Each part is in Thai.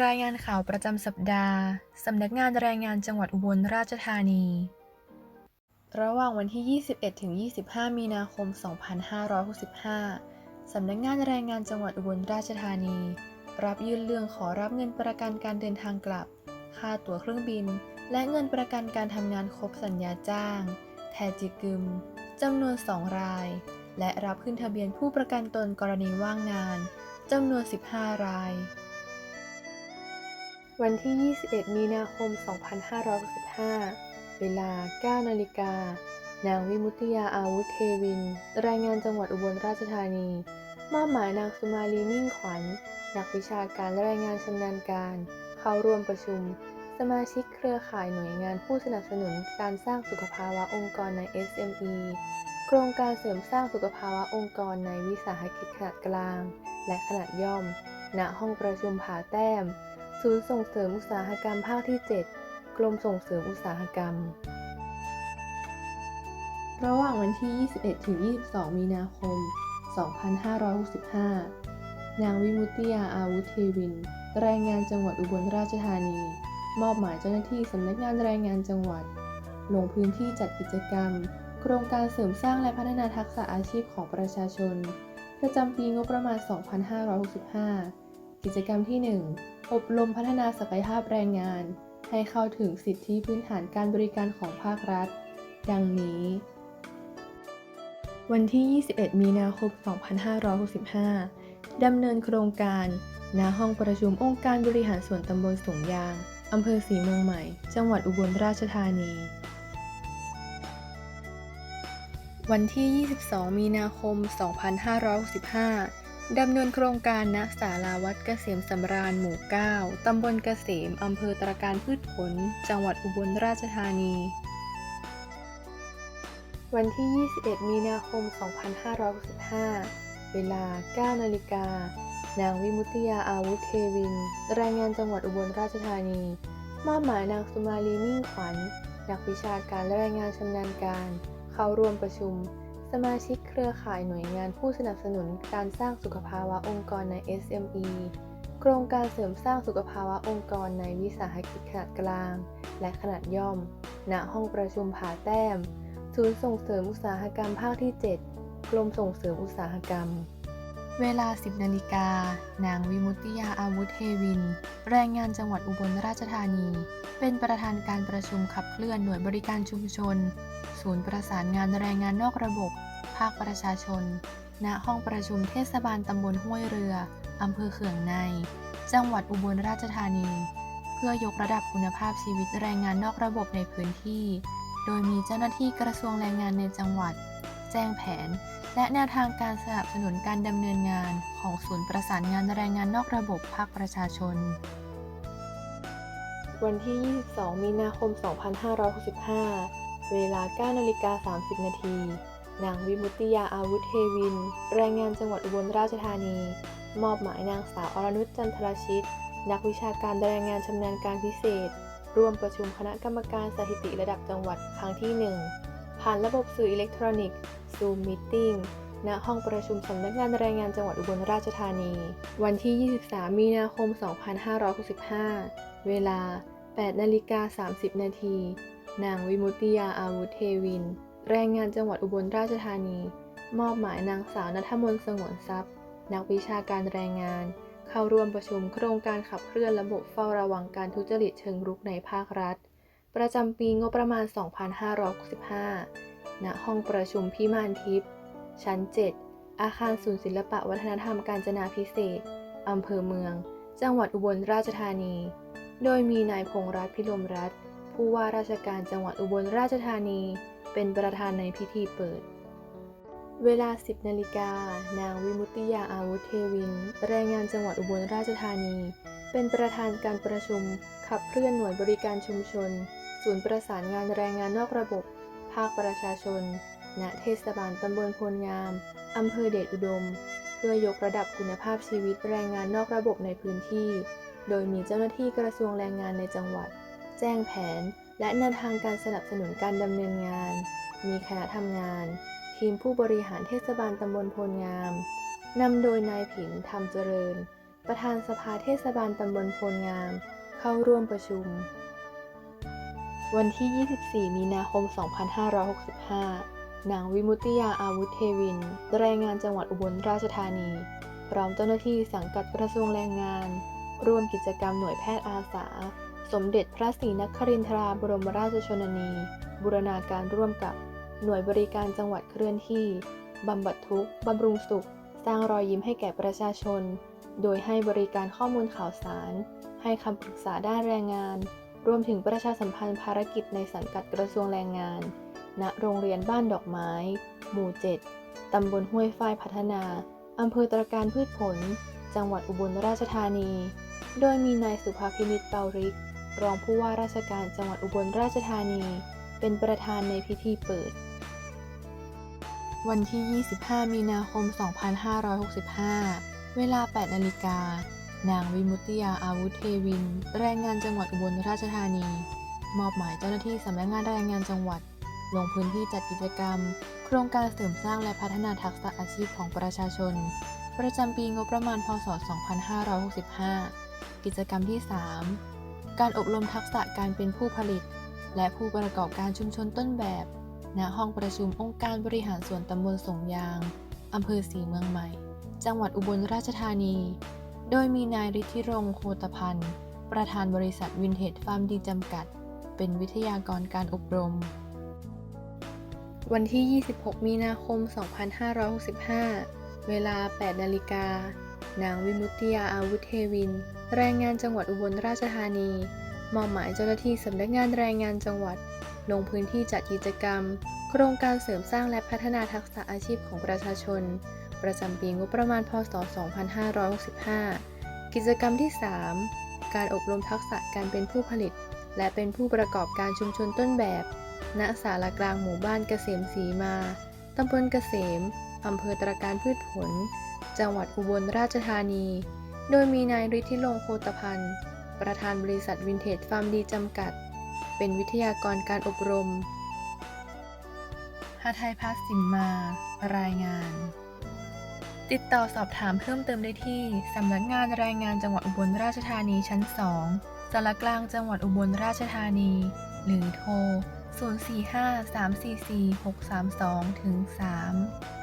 รายงานข่าวประจำสัปดาห์ สำนักงานแรงงานจังหวัดอุบลราชธานี ระหว่างวันที่ 21 ถึง 25 มีนาคม 2565 สำนักงานแรงงานจังหวัดอุบลราชธานี รับยื่นเรื่องขอรับเงินประกันการเดินทางกลับ ค่าตั๋วเครื่องบิน และเงินประกันการทำงานครบสัญญาจ้าง แทจิกึม จำนวน 2 ราย และรับขึ้นทะเบียนผู้ประกันตนกรณีว่างงาน จำนวน 15 ราย วันที่ 21 มีนาคม 2565 เวลา 9 นาฬิกา นางวิมุตติยาอาวุธเทวิน รายงานจังหวัดอุบลราชธานี มอบหมายนางสุมาลีมิ่งขวัญ นักวิชาการแรายงานชำนาญการ เข้าร่วมประชุม สมาชิกเครือข่ายหน่วยงานผู้สนับสนุนการสร้างสุขภาวะองค์กรใน SME โครงการเสริมสร้างสุขภาวะองค์กรในวิสาหกิจขนาดกลาง และขนาดย่อม ณ ห้องประชุมผาแต้ม ศูนย์ส่งเสริมอุตสาหกรรมภาคที่ 7 กรมส่งเสริมอุตสาหกรรม ระหว่างวันที่ 21 ถึง 22 มีนาคม 2565 นางวิมุตติยาอาวุธเทวิน แรายงานจังหวัดอุบลราชธานี มอบหมายเจ้าหน้าที่สำนักงานแรายงานจังหวัด ลงพื้นที่จัดกิจกรรม โครงการเสริมสร้างและพัฒนาทักษะอาชีพของประชาชน ประจำปีงบประมาณ 2565 กิจกรรมที่ 1 อบรมพัฒนาศักยภาพแรงงาน ให้เข้าถึงสิทธิพื้นฐานการบริการของภาครัฐ ดังนี้ วันที่ 21 มีนาคม 2565 ดำเนินโครงการณห้องประชุมองค์การบริหารส่วนตำบลสงยาง อำเภอศรีเมืองใหม่ จังหวัดอุบลราชธานี วันที่ 22 มีนาคม 2565 ดำเนินโครงการณศาลาวัดเกษมสำราญหมู่ 9 ตำบลเกษม อำเภอตราการพืชผล จังหวัดอุบลราชธานี วันที่ 21 มีนาคม 2565 เวลา 9 นาฬิกา นางวิมุตติยาอาวุธเทวิน แรายงานจังหวัดอุบลราชธานี มอบหมายนางสุมาลีมิ่งขวัญ นักวิชาการและรายงานชำนาญการ เข้าร่วมประชุม สมาชิกเครือข่ายหน่วยงานผู้สนับสนุนการสร้างสุขภาวะองค์กรใน SME โครงการเสริมสร้างสุขภาวะองค์กรในวิสาหกิจขนาดกลาง และขนาดย่อม ณ ห้องประชุมผาแต้ม ศูนย์ส่งเสริมอุตสาหกรรมภาคที่ 7 กรมส่งเสริมอุตสาหกรรม เวลา 10นาฬิกา นางวิมุตติยาอาวุธเทวิน แรงงานจังหวัดอุบลราชธานี เป็นประธานการประชุมขับเคลื่อนหน่วยบริการชุมชน ศูนย์ประสานงานแรงงานนอกระบบ ภาคประชาชน ณ ห้องประชุมเทศบาลตำบลห้วยเรือ อำเภอเขื่องใน จังหวัดอุบลราชธานี เพื่อยกระดับคุณภาพชีวิตแรงงานนอกระบบในพื้นที่ โดยมีเจ้าหน้าที่กระทรวงแรงงานในจังหวัด แจ้งแผน และแนวทางการสนับสนุนการดำเนินงานของศูนย์ประสานงานแรงงานนอกระบบภาคประชาชน วันที่ 22 มีนาคม 2565 เวลา 9 นาฬิกา 30 นาที นางวิมุตติยาอาวุธเทวิน แรงงานจังหวัดอุบลราชธานี มอบหมายนางสาวอรนุชจันทรชิต นักวิชาการแรงงานชำนาญการพิเศษ ร่วมประชุมคณะกรรมการสถิติระดับจังหวัดครั้งที่ 1 ผ่านระบบสื่ออิเล็กทรอนิกส์ Zoom Meeting ณห้องประชุมสำนักงานแรงงานจังหวัดอุบลราชธานี วันที่ 23 มีนาคม 2565 เวลา 8นาฬิกา30 นาที นางวิมุตติยาอาวุธเทวิน แรงงานจังหวัดอุบลราชธานี มอบหมายนางสาวนัทมน์สงวนทรัพย์ นักวิชาการแรงงาน เข้าร่วมประชุมโครงการขับเคลื่อนระบบเฝ้าระวังการทุจริตเชิงรุกในภาครัฐ ประจำปีงบประมาณ 2565 ณห้องประชุมพิมานทิพย์ ชั้น 7 อาคารศูนย์ศิลปะวัฒนธรรมการจนาพิเศษ อำเภอเมือง จังหวัดอุบลราชธานี โดยมีนายพงษ์รัตน์พิรมรัตน์ ผู้ว่าราชการจังหวัดอุบลราชธานี เป็นประธานในพิธีเปิด เวลา 10 นาฬิกา นางวิมุตติยาอาวุธเทวิน แรงงานจังหวัดอุบลราชธานี เป็นประธานการประชุม ขับเคลื่อนหน่วยบริการชุมชน ศูนย์ประสานงานแรงงานนอกระบบ ภาคประชาชน ณ เทศบาลตำบลโพลงาม อำเภอเดชอุดม เพื่อยกระดับคุณภาพชีวิตแรงงานนอกระบบในพื้นที่ โดยมีเจ้าหน้าที่กระทรวงแรงงานในจังหวัด แจ้งแผน และแนวทางการสนับสนุนการดำเนินงาน มีคณะทำงาน ทีมผู้บริหารเทศบาลตำบลโพลงามนำโดยนายผินธรรมเจริญ ประธานสภาเทศบาลตำบลโพลงาม เข้าร่วมประชุม วันที่ 24 มีนาคม 2565 นางวิมุตติยาอาวุธเทวิน แรงงานจังหวัดอุบลราชธานี พร้อมเจ้าหน้าที่สังกัดกระทรวงแรงงาน ร่วมกิจกรรมหน่วยแพทย์อาสา สมเด็จพระศรีนครินทราบรมราชชนนี บูรณาการร่วมกับหน่วยบริการจังหวัดเคลื่อนที่ บำบัดทุกข์บำรุงสุข สร้างรอยยิ้มให้แก่ประชาชน โดยให้บริการข้อมูลข่าวสาร ให้คำปรึกษาด้านแรงงาน รวมถึงประชาสัมพันธ์ภารกิจในสังกัดกระทรวงแรงงาน ณ โรงเรียนบ้านดอกไม้ หมู่ 7 ตำบลห้วยฝ้ายพัฒนา อำเภอตรการพืชผล จังหวัดอุบลราชธานี โดยมีนายสุภาพินิจเปาริก รองผู้ว่าราชการจังหวัดอุบลราชธานี เป็นประธานในพิธีเปิด วันที่ 25 มีนาคม 2565 เวลา 8 นาฬิกา นางวิมุตติยาอาวุธเทวิน แรงงานจังหวัดอุบลราชธานี มอบหมายเจ้าหน้าที่สำนักงานแรงงานจังหวัด ลงพื้นที่จัดกิจกรรม โครงการเสริมสร้างและพัฒนาทักษะอาชีพของประชาชน ประจำปีงบประมาณพศ 2565 กิจกรรมที่ 3 การอบรมทักษะการเป็นผู้ผลิต และผู้ประกอบการชุมชนต้นแบบ ณ ห้องประชุมองค์การบริหารส่วนตำบลสงยาง อำเภอสีเมืองใหม่ จังหวัดอุบลราชธานี โดยมีนายฤทธิรงค์โคตพันธ์ ประธานบริษัทวินเทจฟาร์มดีจำกัด เป็นวิทยากรการอบรม วันที่ 26 มีนาคม 2565 เวลา 8 นาฬิกา นางวิมุตติยาอาวุธเทวิน แรงงานจังหวัดอุบลราชธานี มอบหมายเจ้าหน้าที่สำนักงานแรงงานจังหวัด ลงพื้นที่จัดกิจกรรม โครงการเสริมสร้างและพัฒนาทักษะอาชีพของประชาชน ประจำปีงบประมาณพศ 2565 กิจกรรมที่ 3 การอบรมทักษะการเป็นผู้ผลิต และเป็นผู้ประกอบการชุมชนต้นแบบ ณ ศาลากลางหมู่บ้านเกษมศรีมา ตำบลเกษม อำเภอตรการพืชผล จังหวัดอุบลราชธานี โดยมีนายฤทธิรงค์โคตพันธ์ ประธานบริษัทวินเทจฟาร์มดีจำกัด เป็นวิทยากรการอบรมหาไทยพัฒน์สิมมา รายงาน ติดต่อสอบถามเพิ่มเติมได้ที่สำนักงานแรงงานจังหวัดอุบลราชธานีชั้น 2สารกลางจังหวัดอุบลราชธานี หรือโทร 045-344-632ถึง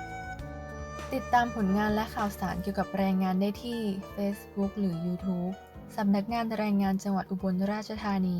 3ติดตามผลงานและข่าวสารเกี่ยวกับแรงงานได้ที่ Facebook หรือ YouTube สำนักงานแรงงานจังหวัดอุบลราชธานี